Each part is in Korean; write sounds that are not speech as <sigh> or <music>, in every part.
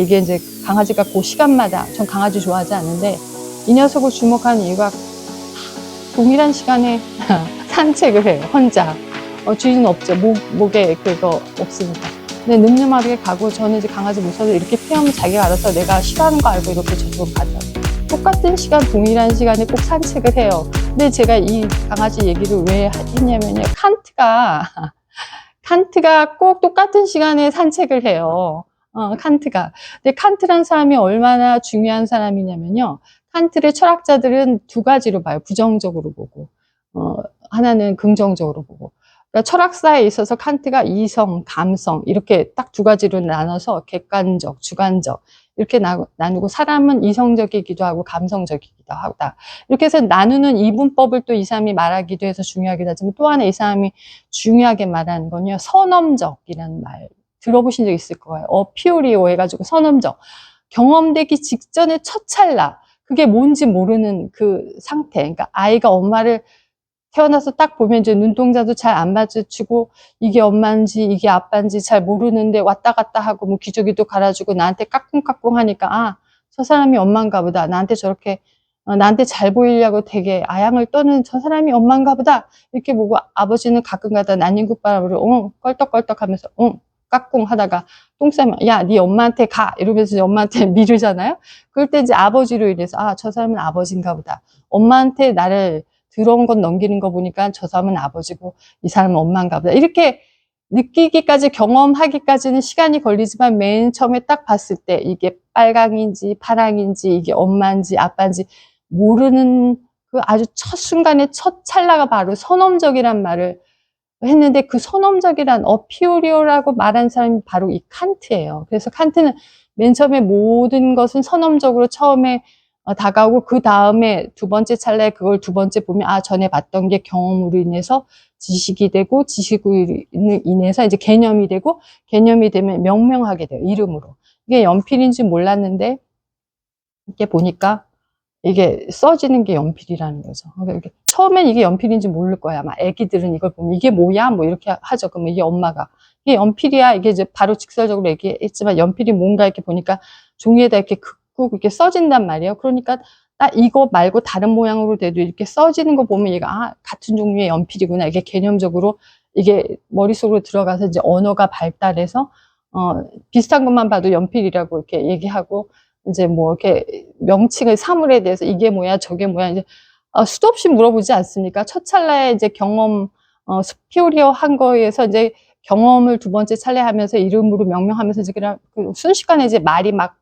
이게 이제 강아지가 그 시간마다 전 강아지 좋아하지 않는데 이 녀석을 주목한 이유가 동일한 시간에 <laughs> 산책을 해요 혼자. 어, 주인은 없죠. 목, 목에 그거 없으니까. 근데 늠름하게 가고 저는 이제 강아지 무서워서 이렇게 피하면 자기가 알아서 내가 싫어하는 거 알고 이렇게 저쪽으로 가죠. 똑같은 시간 동일한 시간에 꼭 산책을 해요. 근데 제가 이 강아지 얘기를 왜 했냐면요. 칸트가 <laughs> 칸트가 꼭 똑같은 시간에 산책을 해요 어, 칸트가. 근데 칸트란 사람이 얼마나 중요한 사람이냐면요. 칸트를 철학자들은 두 가지로 봐요. 부정적으로 보고, 어, 하나는 긍정적으로 보고. 그러니까 철학사에 있어서 칸트가 이성, 감성, 이렇게 딱 두 가지로 나눠서 객관적, 주관적, 이렇게 나, 나누고 사람은 이성적이기도 하고 감성적이기도 하다. 이렇게 해서 나누는 이분법을 또 이 사람이 말하기도 해서 중요하기도 하지만 또 하나 이 사람이 중요하게 말하는 건요. 선엄적이라는 말. 들어보신 적 있을 거예요. 어피오리오 해가지고 선엄적. 경험되기 직전의 첫 찰나. 그게 뭔지 모르는 그 상태. 그러니까 아이가 엄마를 태어나서 딱 보면 이제 눈동자도 잘 안 마주치고 이게 엄마인지 이게 아빠인지 잘 모르는데 왔다 갔다 하고 뭐 기저귀도 갈아주고 나한테 까꿍까꿍 하니까 아, 저 사람이 엄마인가 보다. 나한테 저렇게 어, 나한테 잘 보이려고 되게 아양을 떠는 저 사람이 엄마인가 보다. 이렇게 보고 아버지는 가끔 가다 난닝굿바람으로 응, 껄떡껄떡 하면서 응, 까꿍 하다가 똥 싸면 야, 네 엄마한테 가 이러면서 엄마한테 <laughs> 미루잖아요. 그럴 때 이제 아버지로 인해서 아, 저 사람은 아버지인가 보다. 엄마한테 나를 들어온 건 넘기는 거 보니까 저 사람은 아버지고 이 사람은 엄마인가 보다. 이렇게 느끼기까지 경험하기까지는 시간이 걸리지만 맨 처음에 딱 봤을 때 이게 빨강인지 파랑인지 이게 엄마인지 아빠인지 모르는 그 아주 첫 순간의 첫 찰나가 바로 선엄적이란 말을 했는데 그 선엄적이란 어피오리오라고 말한 사람이 바로 이 칸트예요. 그래서 칸트는 맨 처음에 모든 것은 선엄적으로 처음에 어, 다가오고 그 다음에 두 번째 찰나에 그걸 두 번째 보면 아 전에 봤던 게 경험으로 인해서 지식이 되고 지식으로 인해서 이제 개념이 되고 개념이 되면 명명하게 돼요 이름으로 이게 연필인지 몰랐는데 이렇게 보니까 이게 써지는 게 연필이라는 거죠. 그러니까 처음엔 이게 연필인지 모를 거야. 아마 애기들은 이걸 보면 이게 뭐야? 뭐 이렇게 하죠. 그러면 이게 엄마가 이게 연필이야. 이게 이제 바로 직설적으로 얘기했지만 연필이 뭔가 이렇게 보니까 종이에다 이렇게 긋고 이렇게 써진단 말이에요. 그러니까 딱 이거 말고 다른 모양으로 돼도 이렇게 써지는 거 보면 얘가 아 같은 종류의 연필이구나. 이게 개념적으로 이게 머릿속으로 들어가서 이제 언어가 발달해서 어 비슷한 것만 봐도 연필이라고 이렇게 얘기하고 이제 뭐 이렇게 명칭의 사물에 대해서 이게 뭐야 저게 뭐야 이제 어, 수도 없이 물어보지 않습니까? 첫 찰나에 이제 경험 어, 스피오리어 한 거에서 이제 경험을 두 번째 찰나에 하면서 이름으로 명명하면서 이제 그냥 그 순식간에 이제 말이 막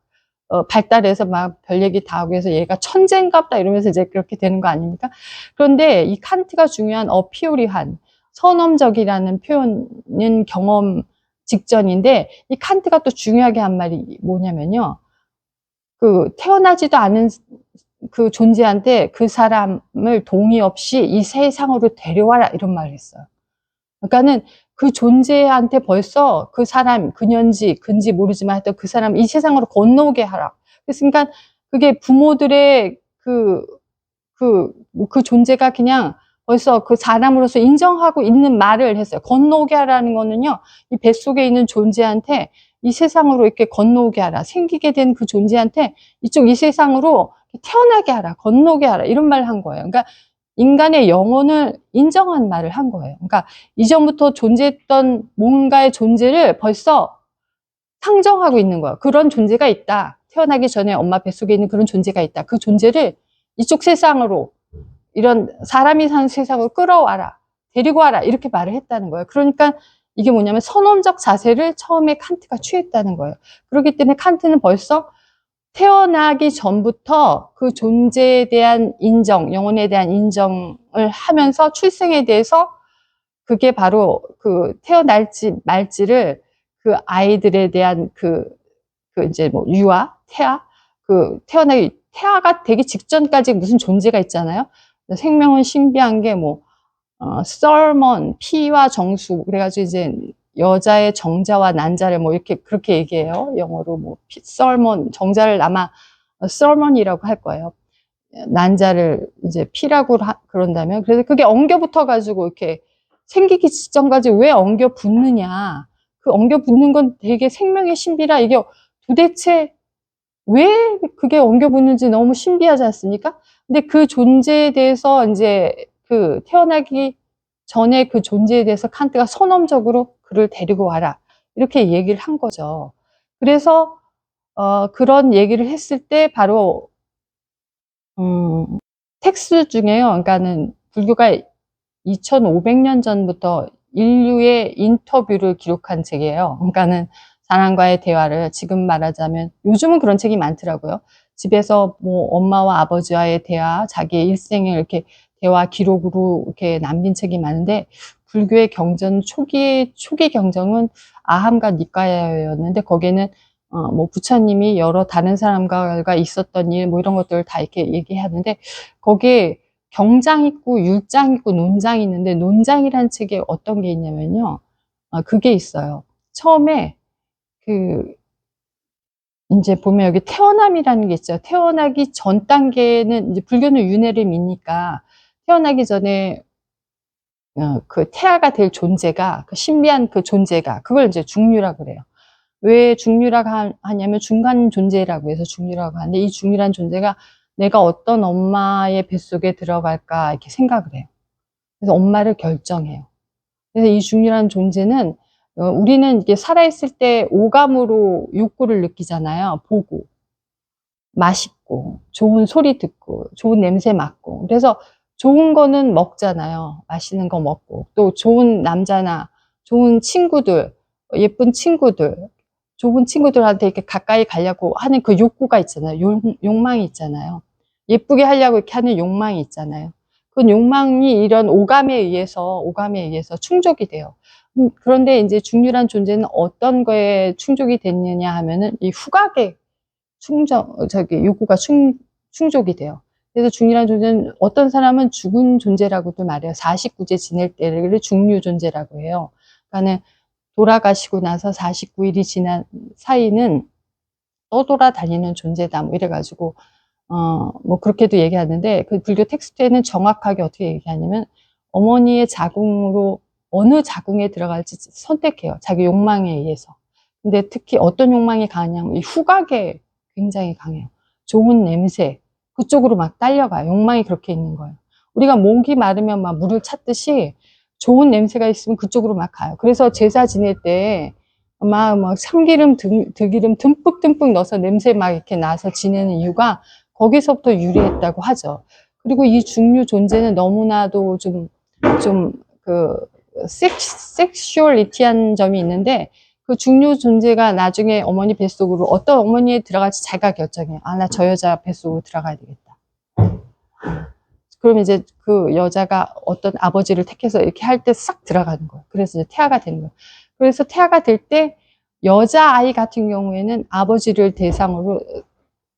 어, 발달해서 막 별 얘기 다 하고 해서 얘가 천재인갑다 이러면서 이제 그렇게 되는 거 아닙니까? 그런데 이 칸트가 중요한 어피오리한 선엄적이라는 표현은 경험 직전인데 이 칸트가 또 중요하게 한 말이 뭐냐면요. 그 태어나지도 않은 그 존재한테 그 사람을 동의 없이 이 세상으로 데려와라 이런 말을 했어요. 그러니까는 그 존재한테 벌써 그 사람 그년지 근지 모르지만 하여튼 그 사람 이 세상으로 건너오게 하라. 그러니까 그게 부모들의 그, 그, 그 존재가 그냥 벌써 그 사람으로서 인정하고 있는 말을 했어요. 건너오게 하라는 거는요, 이 뱃속에 있는 존재한테 이 세상으로 이렇게 건너오게 하라. 생기게 된 그 존재한테 이쪽 이 세상으로 태어나게 하라. 건너게 하라. 이런 말을 한 거예요. 그러니까 인간의 영혼을 인정한 말을 한 거예요. 그러니까 이전부터 존재했던 뭔가의 존재를 벌써 상정하고 있는 거예요. 그런 존재가 있다. 태어나기 전에 엄마 뱃속에 있는 그런 존재가 있다. 그 존재를 이쪽 세상으로 이런 사람이 사는 세상으로 끌어와라. 데리고 와라. 이렇게 말을 했다는 거예요. 그러니까 이게 뭐냐면 선언적 자세를 처음에 칸트가 취했다는 거예요. 그렇기 때문에 칸트는 벌써 태어나기 전부터 그 존재에 대한 인정, 영혼에 대한 인정을 하면서 출생에 대해서 그게 바로 그 태어날지 말지를 그 아이들에 대한 그, 그 이제 뭐 유아, 태아, 그 태어나기, 태아가 되기 직전까지 무슨 존재가 있잖아요. 생명은 신비한 게 뭐, 어, 썰먼, 피와 정수. 그래가지고 이제 여자의 정자와 난자를 뭐 이렇게 그렇게 얘기해요. 영어로 뭐 피, 썰먼, 정자를 아마 썰먼이라고 할 거예요. 난자를 이제 피라고 하, 그런다면 그래서 그게 엉겨 붙어 가지고 이렇게 생기기 직전까지 왜 엉겨 붙느냐? 그 엉겨 붙는 건 되게 생명의 신비라 이게 도대체 왜 그게 엉겨 붙는지 너무 신비하지 않습니까? 근데 그 존재에 대해서 이제 그 태어나기 전에 그 존재에 대해서 칸트가 선언적으로 그를 데리고 와라. 이렇게 얘기를 한 거죠. 그래서, 어, 그런 얘기를 했을 때 바로, 음, 텍스 중에요. 그러니까는 불교가 2500년 전부터 인류의 인터뷰를 기록한 책이에요. 그러니까는 사람과의 대화를 지금 말하자면 요즘은 그런 책이 많더라고요. 집에서 뭐 엄마와 아버지와의 대화, 자기의 일생을 이렇게 대화 기록으로 이렇게 남긴 책이 많은데 불교의 경전 초기 초기 경전은 아함과 니까야였는데 거기에는 어, 뭐 부처님이 여러 다른 사람과 있었던 일 뭐 이런 것들을 다 이렇게 얘기하는데 거기에 경장 있고 율장 있고 논장 있는데 논장이라는 책에 어떤 게 있냐면요. 어, 그게 있어요. 처음에 그 이제 보면 여기 태어남이라는 게 있죠. 태어나기 전 단계는 이제 불교는 윤회를 믿니까 태어나기 전에 어, 그 태아가 될 존재가 그 신비한 그 존재가 그걸 이제 중류라 그래요. 왜 중류라고 하- 하냐면 중간 존재라고 해서 중류라고 하는데 이 중류란 존재가 내가 어떤 엄마의 뱃속에 들어갈까 이렇게 생각을 해요. 그래서 엄마를 결정해요. 그래서 이 중류라는 존재는 어, 우리는 이게 살아있을 때 오감으로 욕구를 느끼잖아요. 보고, 맛있고, 좋은 소리 듣고, 좋은 냄새 맡고. 그래서 좋은 거는 먹잖아요. 맛있는 거 먹고. 또 좋은 남자나 좋은 친구들, 예쁜 친구들, 좋은 친구들한테 이렇게 가까이 가려고 하는 그 욕구가 있잖아요. 욕, 욕망이 있잖아요. 예쁘게 하려고 이렇게 하는 욕망이 있잖아요. 그 욕망이 이런 오감에 의해서, 오감에 의해서 충족이 돼요. 음, 그런데 이제 중류란 존재는 어떤 거에 충족이 됐느냐 하면은 이 후각에 충족, 저기 욕구가 충, 충족이 돼요. 그래서 중류란 존재는 어떤 사람은 죽은 존재라고도 말해요. 49제 지낼 때를 중류 존재라고 해요. 그러니까는 돌아가시고 나서 49일이 지난 사이는 떠돌아다니는 존재다. 뭐 이래가지고, 어, 뭐 그렇게도 얘기하는데 그 불교 텍스트에는 정확하게 어떻게 얘기하냐면 어머니의 자궁으로 어느 자궁에 들어갈지 선택해요. 자기 욕망에 의해서. 근데 특히 어떤 욕망이 강하냐면 이 후각에 굉장히 강해요. 좋은 냄새. 그쪽으로 막 딸려가요. 욕망이 그렇게 있는 거예요. 우리가 목이 마르면 막 물을 찾듯이 좋은 냄새가 있으면 그쪽으로 막 가요. 그래서 제사 지낼 때 막, 막 참기름, 들, 들기름 듬뿍듬뿍 넣어서 냄새 막 이렇게 나서 지내는 이유가 거기서부터 유래했다고 하죠. 그리고 이 중류 존재는 너무나도 좀, 좀, 그, 섹, 섹슈얼리티한 점이 있는데 그 중류 존재가 나중에 어머니 뱃속으로 어떤 어머니에 들어갈지 자기가 결정해요. 아, 나 저 여자 뱃속으로 들어가야 되겠다. 그럼 이제 그 여자가 어떤 아버지를 택해서 이렇게 할 때 싹 들어가는 거예요. 그래서 이제 태아가 되는 거예요. 그래서 태아가 될 때 여자아이 같은 경우에는 아버지를 대상으로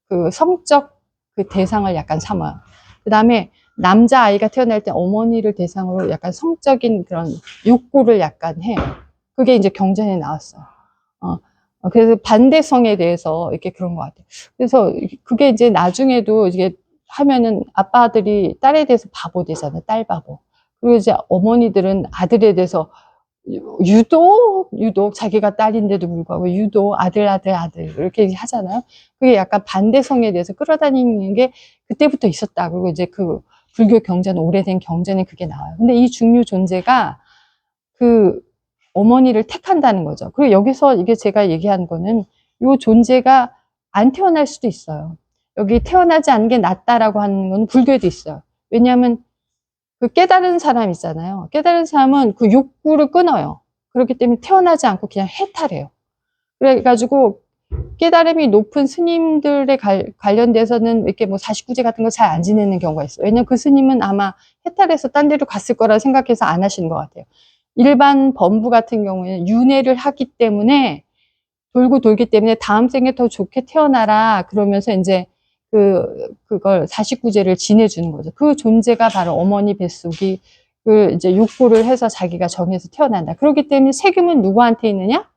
그 성적 그 대상을 약간 삼아요. 그 다음에 남자아이가 태어날 때 어머니를 대상으로 약간 성적인 그런 욕구를 약간 해요. 그게 이제 경전에 나왔어요. 어, 어, 그래서 반대성에 대해서 이렇게 그런 것 같아요. 그래서 그게 이제 나중에도 이게 하면은 아빠들이 딸에 대해서 바보 되잖아요. 딸 바보. 그리고 이제 어머니들은 아들에 대해서 유독, 유독 자기가 딸인데도 불구하고 유독 아들, 아들, 아들 이렇게 하잖아요. 그게 약간 반대성에 대해서 끌어다니는 게 그때부터 있었다. 그리고 이제 그 불교 경전, 오래된 경전에 그게 나와요. 근데 이 중류 존재가 그 어머니를 택한다는 거죠. 그리고 여기서 이게 제가 얘기한 거는 이 존재가 안 태어날 수도 있어요. 여기 태어나지 않은 게 낫다라고 하는 건 불교에도 있어요. 왜냐하면 그 깨달은 사람 있잖아요. 깨달은 사람은 그 욕구를 끊어요. 그렇기 때문에 태어나지 않고 그냥 해탈해요. 그래가지고 깨달음이 높은 스님들에 갈- 관련돼서는 이렇게 뭐 49제 같은 거 잘 안 지내는 경우가 있어요. 왜냐면 그 스님은 아마 해탈해서 딴 데로 갔을 거라 생각해서 안 하시는 것 같아요. 일반 범부 같은 경우에는 윤회를 하기 때문에 돌고 돌기 때문에 다음 생에 더 좋게 태어나라 그러면서 이제 그 그걸 49제를 지내 주는 거죠. 그 존재가 바로 어머니 뱃속이 그 이제 욕구를 해서 자기가 정해서 태어난다. 그렇기 때문에 세금은 누구한테 있느냐?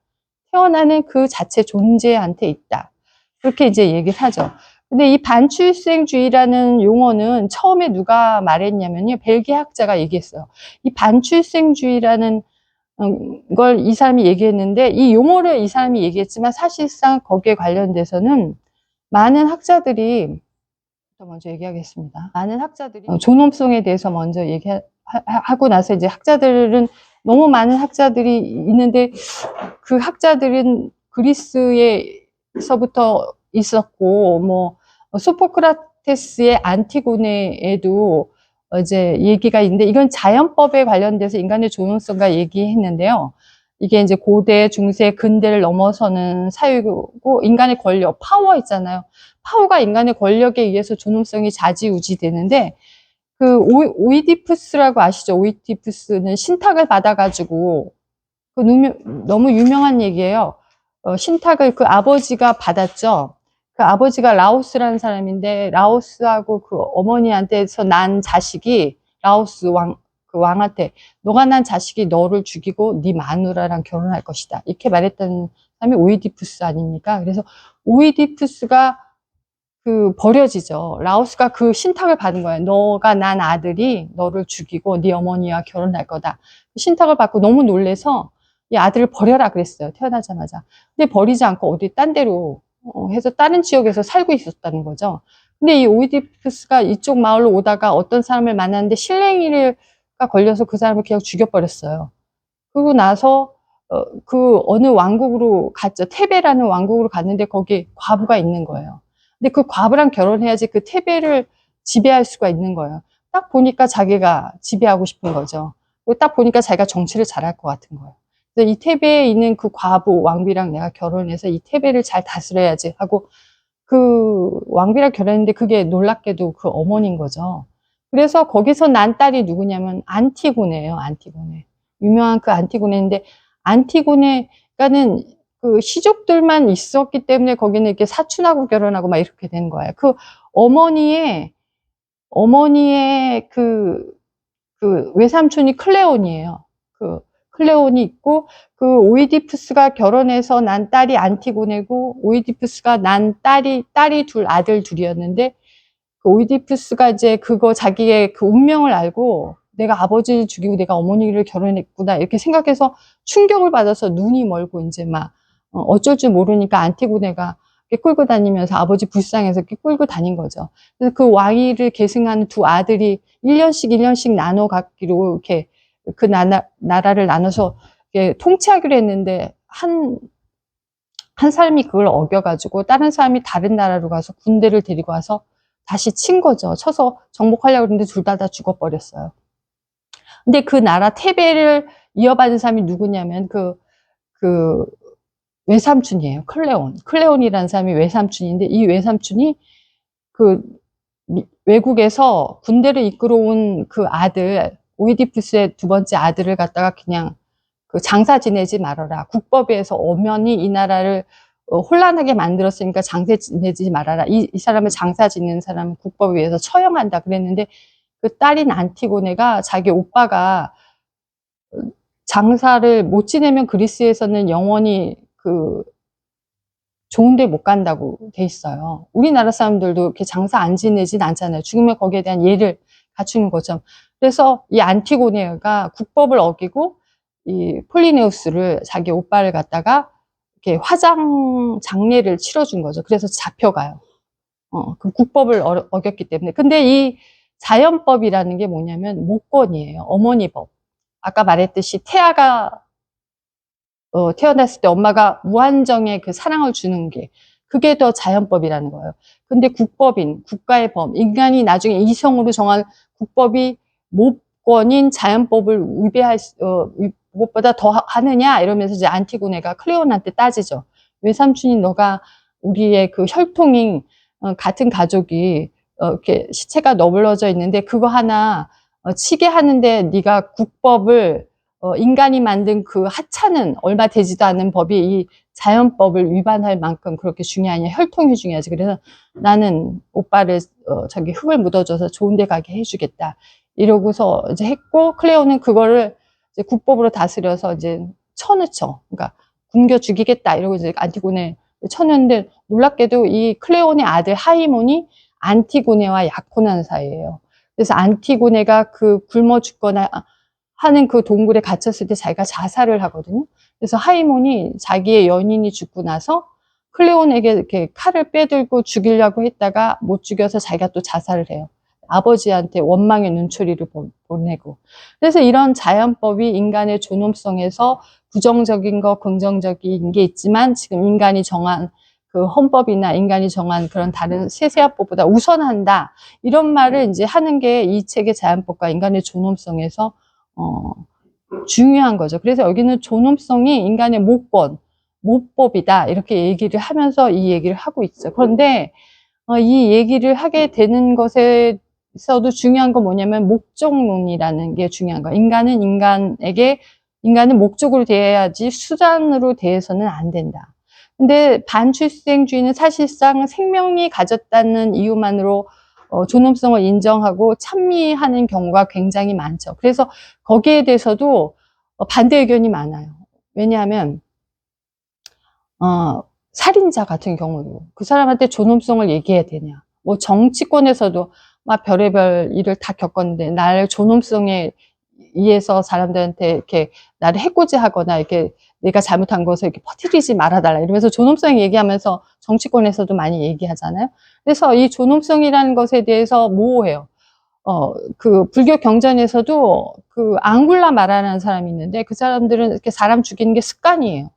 태어나는 그 자체 존재한테 있다. 그렇게 이제 얘기를 하죠. 근데 이 반출생주의라는 용어는 처음에 누가 말했냐면요. 벨기에 학자가 얘기했어요. 이 반출생주의라는 어, 걸이 사람이 얘기했는데 이 용어를 이 사람이 얘기했지만 사실상 거기에 관련돼서는 많은 학자들이 더 먼저 얘기하겠습니다. 많은 학자들이 어, 존엄성에 대해서 먼저 얘기하고 나서 이제 학자들은 너무 많은 학자들이 있는데 그 학자들은 그리스에서부터 있었고 뭐 소포크라테스의 안티고네에도 이제 얘기가 있는데 이건 자연법에 관련돼서 인간의 존엄성과 얘기했는데요. 이게 이제 고대, 중세, 근대를 넘어서는 사유고 인간의 권력, 파워 있잖아요. 파워가 인간의 권력에 의해서 존엄성이 좌지우지되는데 그 오, 이디푸스라고 아시죠? 오이디푸스는 신탁을 받아가지고 그 너무 유명한 얘기예요. 어, 신탁을 그 아버지가 받았죠. 그 아버지가 라오스라는 사람인데 라오스하고 그 어머니한테서 난 자식이 라오스 왕, 그 왕한테 너가 난 자식이 너를 죽이고 네 마누라랑 결혼할 것이다. 이렇게 말했던 사람이 오이디푸스 아닙니까? 그래서 오이디푸스가 그 버려지죠. 라오스가 그 신탁을 받은 거예요. 너가 난 아들이 너를 죽이고 네 어머니와 결혼할 거다. 신탁을 받고 너무 놀래서 이 아들을 버려라 그랬어요. 태어나자마자. 근데 버리지 않고 어디 딴 데로 어, 해서 다른 지역에서 살고 있었다는 거죠. 근데 이 오이디푸스가 이쪽 마을로 오다가 어떤 사람을 만났는데 실랭이가 걸려서 그 사람을 그냥 죽여버렸어요. 그리고 나서 어, 그 어느 왕국으로 갔죠. 테베라는 왕국으로 갔는데 거기 과부가 있는 거예요. 근데 그 과부랑 결혼해야지 그 테베를 지배할 수가 있는 거예요. 딱 보니까 자기가 지배하고 싶은 거죠. 딱 보니까 자기가 정치를 잘할 것 같은 거예요. 이 테베에 있는 그 과부 왕비랑 내가 결혼해서 이 테베를 잘 다스려야지 하고 그 왕비랑 결혼했는데 그게 놀랍게도 그 어머니인 거죠. 그래서 거기서 난 딸이 누구냐면 안티고네예요. 안티고네. 유명한 그 안티고네인데 안티고네가는 그 시족들만 있었기 때문에 거기는 이렇게 사춘하고 결혼하고 막 이렇게 된 거예요. 그 어머니의 어머니의 그, 그 외삼촌이 클레온이에요. 그 클레온이 있고 그 오이디푸스가 결혼해서 난 딸이 안티고네고 오이디푸스가 난 딸이 딸이 둘 아들 둘이었는데 그 오이디푸스가 이제 그거 자기의 그 운명을 알고 내가 아버지를 죽이고 내가 어머니를 결혼했구나 이렇게 생각해서 충격을 받아서 눈이 멀고 이제 막 어, 어쩔 줄 모르니까 안티고네가 끌고 다니면서 아버지 불쌍해서 끌고 다닌 거죠. 그래서 그 왕위를 계승하는 두 아들이 1년씩 1년씩 나눠 갖기로 이렇게 그 나라, 나라를 나눠서 통치하기로 했는데 한, 한 사람이 그걸 어겨가지고 다른 사람이 다른 나라로 가서 군대를 데리고 와서 다시 친 거죠. 쳐서 정복하려고 했는데 둘 다 다 죽어버렸어요. 근데 그 나라 테베를 이어받은 사람이 누구냐면 그, 그, 외삼촌이에요. 클레온. 클레온이라는 사람이 외삼촌인데 이 외삼촌이 그 외국에서 군대를 이끌어온 그 아들 오이디푸스의 두 번째 아들을 갖다가 그냥 그 장사 지내지 말아라. 국법에서 엄연히 이 나라를 어, 혼란하게 만들었으니까 장사 지내지 말아라. 이, 이 사람을 장사 지내는 사람은 국법에 의해서 처형한다. 그랬는데 그 딸인 안티고네가 자기 오빠가 장사를 못 지내면 그리스에서는 영원히 그 좋은 데 못 간다고 돼 있어요. 우리나라 사람들도 이렇게 장사 안 지내진 않잖아요. 죽으면 거기에 대한 예를 갖추는 거죠. 그래서 이 안티고네가 국법을 어기고 이 폴리네우스를 자기 오빠를 갖다가 이렇게 화장 장례를 치러준 거죠. 그래서 잡혀가요. 어, 그 국법을 어, 겼기 때문에. 근데 이 자연법이라는 게 뭐냐면 목권이에요. 어머니 법. 아까 말했듯이 태아가 어, 태어났을 때 엄마가 무한정의 그 사랑을 주는 게 그게 더 자연법이라는 거예요. 근데 국법인, 국가의 범, 인간이 나중에 이성으로 정한 국법이 모권인 자연법을 위배할, 어, 무엇보다 더 하느냐? 이러면서 이제 안티고네가 클레온한테 따지죠. 외삼촌이 너가 우리의 그 혈통인 어, 같은 가족이 어, 이렇게 시체가 너블러져 있는데 그거 하나 어, 치게 하는데 네가 국법을 어, 인간이 만든 그 하찮은 얼마 되지도 않은 법이 이 자연법을 위반할 만큼 그렇게 중요하냐 혈통이 중요하지 그래서 나는 오빠를 어, 저기 흙을 묻어줘서 좋은 데 가게 해주겠다 이러고서 이제 했고 클레오는 그거를 이제 국법으로 다스려서 이제 쳐넣죠 그러니까 굶겨 죽이겠다 이러고 이제 안티고네 쳐넣는데 놀랍게도 이 클레온의 아들 하이몬이 안티고네와 약혼한 사이예요 그래서 안티고네가 그 굶어 죽거나 하는 그 동굴에 갇혔을 때 자기가 자살을 하거든요. 그래서 하이몬이 자기의 연인이 죽고 나서 클레온에게 이렇게 칼을 빼들고 죽이려고 했다가 못 죽여서 자기가 또 자살을 해요. 아버지한테 원망의 눈초리를 보- 보내고. 그래서 이런 자연법이 인간의 존엄성에서 부정적인 거, 긍정적인 게 있지만 지금 인간이 정한 그 헌법이나 인간이 정한 그런 다른 세세한 법보다 우선한다. 이런 말을 이제 하는 게 이 책의 자연법과 인간의 존엄성에서 어, 중요한 거죠. 그래서 여기는 존엄성이 인간의 목권, 모법이다. 이렇게 얘기를 하면서 이 얘기를 하고 있죠. 그런데 어, 이 얘기를 하게 되는 것에 서도 중요한 건 뭐냐면 목적론이라는 게 중요한 거예요. 인간은 인간에게 인간은 목적으로 대해야지 수단으로 대해서는 안 된다. 근데 반출생주의는 사실상 생명이 가졌다는 이유만으로 어, 존엄성을 인정하고 찬미하는 경우가 굉장히 많죠. 그래서 거기에 대해서도 어, 반대 의견이 많아요. 왜냐하면 어, 살인자 같은 경우도 그 사람한테 존엄성을 얘기해야 되냐. 뭐 정치권에서도 막 별의별 일을 다 겪었는데 나를 존엄성에 의해서 사람들한테 이렇게 나를 해코지하거나 이렇게 내가 잘못한 것을 이렇게 퍼뜨리지 말아달라 이러면서 존엄성 얘기하면서 정치권에서도 많이 얘기하잖아요. 그래서 이 존엄성이라는 것에 대해서 모호해요. 어, 그 불교 경전에서도 그 앙굴라 마라라는 사람이 있는데 그 사람들은 이렇게 사람 죽이는 게 습관이에요.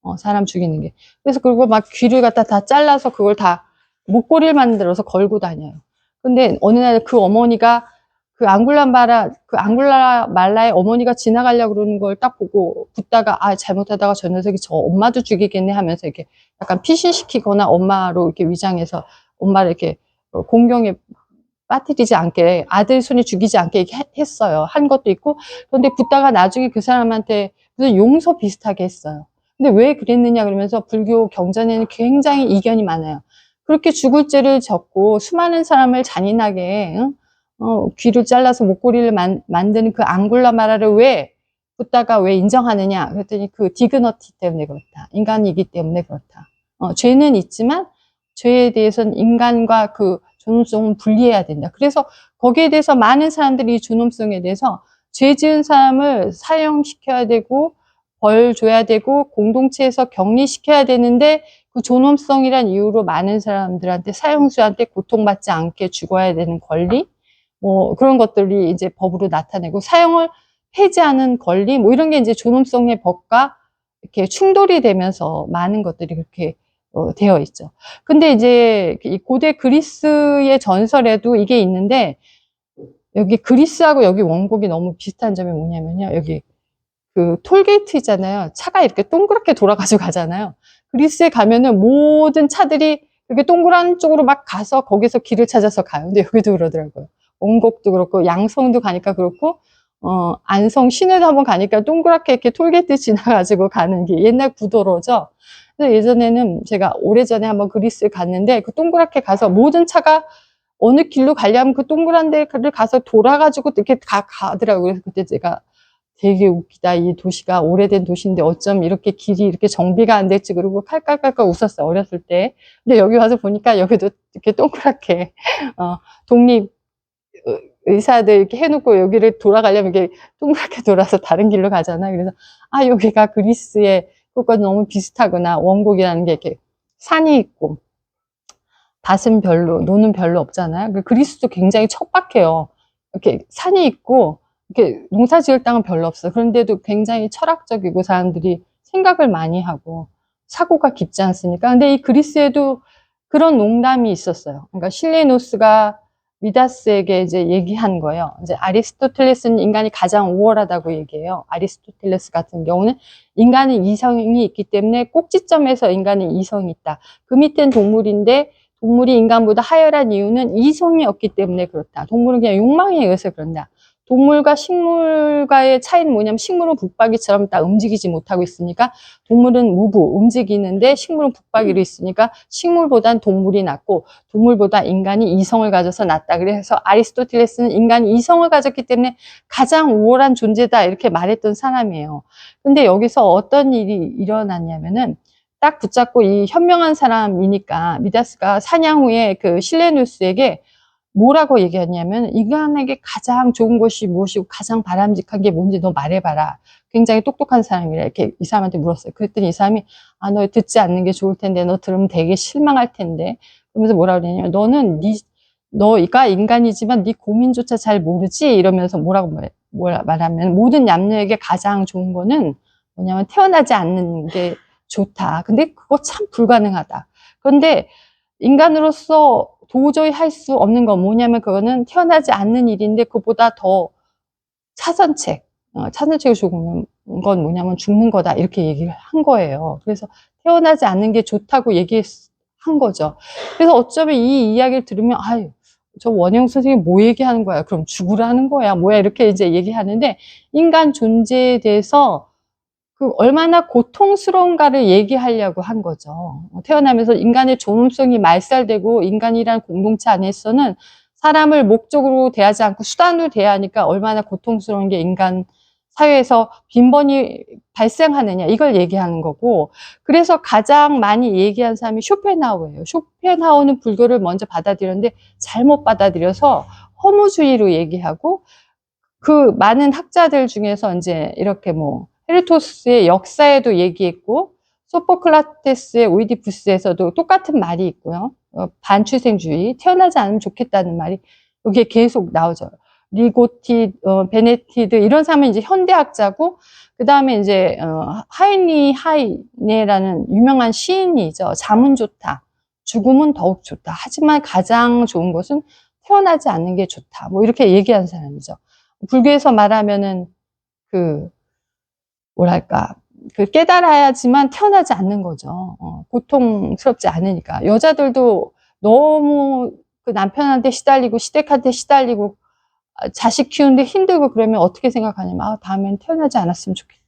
어, 사람 죽이는 게. 그래서 그리고 막 귀를 갖다 다 잘라서 그걸 다 목걸이를 만들어서 걸고 다녀요. 근데 어느 날 그 어머니가 그 앙굴라 마라, 그 앙굴라 말라의 어머니가 지나가려고 그러는 걸 딱 보고 붙다가 아, 잘못하다가 저 녀석이 저 엄마도 죽이겠네 하면서 이렇게 약간 피신시키거나 엄마로 이렇게 위장해서 엄마를 이렇게 어, 공경에 빠뜨리지 않게 아들 손에 죽이지 않게 했어요. 한 것도 있고 그런데 붙다가 나중에 그 사람한테 무슨 용서 비슷하게 했어요. 근데 왜 그랬느냐 그러면서 불교 경전에는 굉장히 이견이 많아요. 그렇게 죽을 죄를 졌고 수많은 사람을 잔인하게 응? 어, 귀를 잘라서 목걸이를 만, 만드는 그 앙굴라 마라를 왜 붙다가 왜 인정하느냐 그랬더니 그 디그너티 때문에 그렇다. 인간이기 때문에 그렇다. 어, 죄는 있지만 죄에 대해서는 인간과 그 존엄성은 분리해야 된다. 그래서 거기에 대해서 많은 사람들이 이 존엄성에 대해서 죄 지은 사람을 사형시켜야 되고 벌 줘야 되고 공동체에서 격리시켜야 되는데 그 존엄성이란 이유로 많은 사람들한테 사형수한테 고통받지 않게 죽어야 되는 권리 뭐 그런 것들이 이제 법으로 나타내고 사형을 폐지하는 권리 뭐 이런 게 이제 존엄성의 법과 이렇게 충돌이 되면서 많은 것들이 그렇게 어, 되어 있죠. 근데 이제 이 고대 그리스의 전설에도 이게 있는데 여기 그리스하고 여기 원곡이 너무 비슷한 점이 뭐냐면요. 여기 그 톨게이트 있잖아요. 차가 이렇게 동그랗게 돌아가지고 가잖아요. 그리스에 가면은 모든 차들이 이렇게 동그란 쪽으로 막 가서 거기서 길을 찾아서 가요. 근데 여기도 그러더라고요. 원곡도 그렇고 양성도 가니까 그렇고 어 안성 시내도 한번 가니까 동그랗게 이렇게 톨게이트 지나가지고 가는 게 옛날 구도로죠. 그래서 예전에는 제가 오래전에 한번 그리스에 갔는데 그 동그랗게 가서 모든 차가 어느 길로 가려면 그 동그란 데를 가서 돌아가지고 이렇게 가, 가더라고요. 그래서 그때 제가 되게 웃기다. 이 도시가 오래된 도시인데 어쩜 이렇게 길이 이렇게 정비가 안 됐지. 그리고 칼칼칼칼 웃었어요. 어렸을 때. 근데 여기 와서 보니까 여기도 이렇게 동그랗게, 어, 독립 의- 의사들 이렇게 해놓고 여기를 돌아가려면 이렇게 동그랗게 돌아서 다른 길로 가잖아요. 그래서, 아, 여기가 그리스의 그것과 너무 비슷하구나. 원곡이라는 게 이렇게 산이 있고, 밭은 별로, 노는 별로 없잖아요. 그 그리스도 굉장히 척박해요. 이렇게 산이 있고, 이렇게 농사 지을 땅은 별로 없어요. 그런데도 굉장히 철학적이고 사람들이 생각을 많이 하고 사고가 깊지 않습니까? 근데 이 그리스에도 그런 농담이 있었어요. 그러니까 실레노스가 미다스에게 이제 얘기한 거예요. 이제 아리스토텔레스는 인간이 가장 우월하다고 얘기해요. 아리스토텔레스 같은 경우는 인간은 이성이 있기 때문에 꼭지점에서 인간은 이성이 있다. 그 밑엔 동물인데 동물이 인간보다 하열한 이유는 이성이 없기 때문에 그렇다. 동물은 그냥 욕망에 의해서 그런다. 동물과 식물과의 차이는 뭐냐면 식물은 북박이처럼 딱 움직이지 못하고 있으니까 동물은 무부 움직이는데 식물은 북박이로 있으니까 식물보단 동물이 낫고 동물보다 인간이 이성을 가져서 낫다. 그래서 아리스토텔레스는 인간이 이성을 가졌기 때문에 가장 우월한 존재다 이렇게 말했던 사람이에요. 근데 여기서 어떤 일이 일어났냐면은 딱 붙잡고 이 현명한 사람이니까 미다스가 사냥 후에 그 실레누스에게 뭐라고 얘기했냐면 인간에게 가장 좋은 것이 무엇이고 가장 바람직한 게 뭔지 너 말해봐라. 굉장히 똑똑한 사람이라 이렇게 이 사람한테 물었어요. 그랬더니 이 사람이 아 너 듣지 않는 게 좋을 텐데 너 들으면 되게 실망할 텐데 그러면서 뭐라 그러냐면 너는 네 너가 인간이지만 네 고민조차 잘 모르지 이러면서 뭐라고 말- 뭐라 말하면 모든 남녀에게 가장 좋은 거는 뭐냐면 태어나지 않는 게 좋다. 근데 그거 참 불가능하다. 그런데 인간으로서 도저히 할 수 없는 건 뭐냐면 그거는 태어나지 않는 일인데 그보다 더 차선책, 어, 차선책을 죽는 건 뭐냐면 죽는 거다 이렇게 얘기를 한 거예요. 그래서 태어나지 않는 게 좋다고 얘기한 거죠. 그래서 어쩌면 이 이야기를 들으면 아유 저 원영 선생님 뭐 얘기하는 거야? 그럼 죽으라는 거야? 뭐야? 이렇게 이제 얘기하는데 인간 존재에 대해서 그 얼마나 고통스러운가를 얘기하려고 한 거죠. 태어나면서 인간의 존엄성이 말살되고 인간이란 공동체 안에서는 사람을 목적으로 대하지 않고 수단으로 대하니까 얼마나 고통스러운 게 인간 사회에서 빈번히 발생하느냐 이걸 얘기하는 거고 그래서 가장 많이 얘기한 사람이 쇼펜하우예요. 쇼펜하우는 불교를 먼저 받아들였는데 잘못 받아들여서 허무주의로 얘기하고 그 많은 학자들 중에서 이제 이렇게 뭐 헤르토스의 역사에도 얘기했고 소포클라테스의 오이디푸스에서도 똑같은 말이 있고요. 어, 반출생주의, 태어나지 않으면 좋겠다는 말이 여기에 계속 나오죠. 리고티, 어, 베네티드 이런 사람은 이제 현대학자고 그 다음에 이제 어, 하이니 하이네라는 유명한 시인이죠. 잠은 좋다, 죽음은 더욱 좋다. 하지만 가장 좋은 것은 태어나지 않는 게 좋다. 뭐 이렇게 얘기한 사람이죠. 불교에서 말하면은 그 뭐랄까 그 깨달아야지만 태어나지 않는 거죠. 어, 고통스럽지 않으니까 여자들도 너무 그 남편한테 시달리고 시댁한테 시달리고 아, 자식 키우는데 힘들고 그러면 어떻게 생각하냐면 아 다음엔 태어나지 않았으면 좋겠다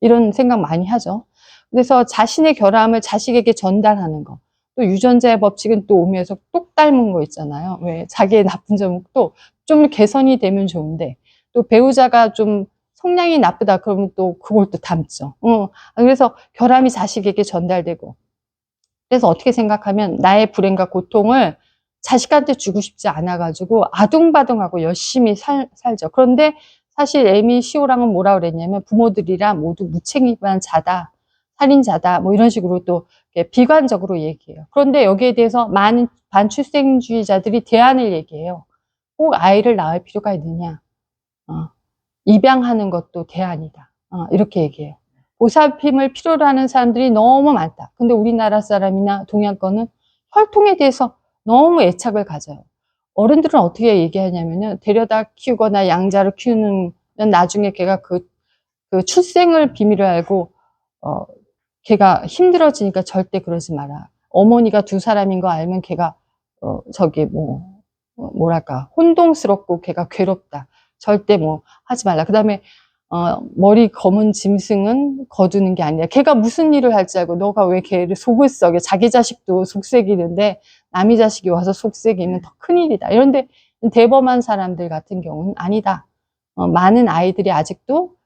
이런 생각 많이 하죠. 그래서 자신의 결함을 자식에게 전달하는 거. 또 유전자의 법칙은 또 오면서 똑 닮은 거 있잖아요. 왜 자기의 나쁜 또좀 개선이 되면 좋은데 또 배우자가 좀 성향이 나쁘다 그러면 또 그걸 또 담죠. 어, 그래서 결함이 자식에게 전달되고 그래서 어떻게 생각하면 나의 불행과 고통을 자식한테 주고 싶지 않아가지고 아둥바둥하고 열심히 살, 살죠. 그런데 사실 에미 시오랑은 뭐라 그랬냐면 부모들이랑 모두 무책임한 자다, 살인자다, 뭐 이런 식으로 또 비관적으로 얘기해요. 그런데 여기에 대해서 많은 반출생주의자들이 대안을 얘기해요. 꼭 아이를 낳을 필요가 있느냐? 어, 입양하는 것도 대안이다. 어, 이렇게 얘기해요. 보살핌을 필요로 하는 사람들이 너무 많다. 근데 우리나라 사람이나 동양권은 혈통에 대해서 너무 애착을 가져요. 어른들은 어떻게 얘기하냐면은 데려다 키우거나 양자를 키우는 나중에 걔가 그, 그 출생을 비밀을 알고 어 걔가 힘들어지니까 절대 그러지 마라. 어머니가 두 사람인 거 알면 걔가 어 저기 뭐 어, 뭐랄까 혼동스럽고 걔가 괴롭다. 절대 뭐 하지 말라. 그 다음에 어, 머리 검은 짐승은 거두는 게 아니라 걔가 무슨 일을 할지 알고 너가 왜 걔를 속을 썩여 자기 자식도 속색이는데 남의 자식이 와서 속색이면 더 큰일이다. 이런데 대범한 사람들 같은 경우는 아니다. 어, 많은 아이들이 아직도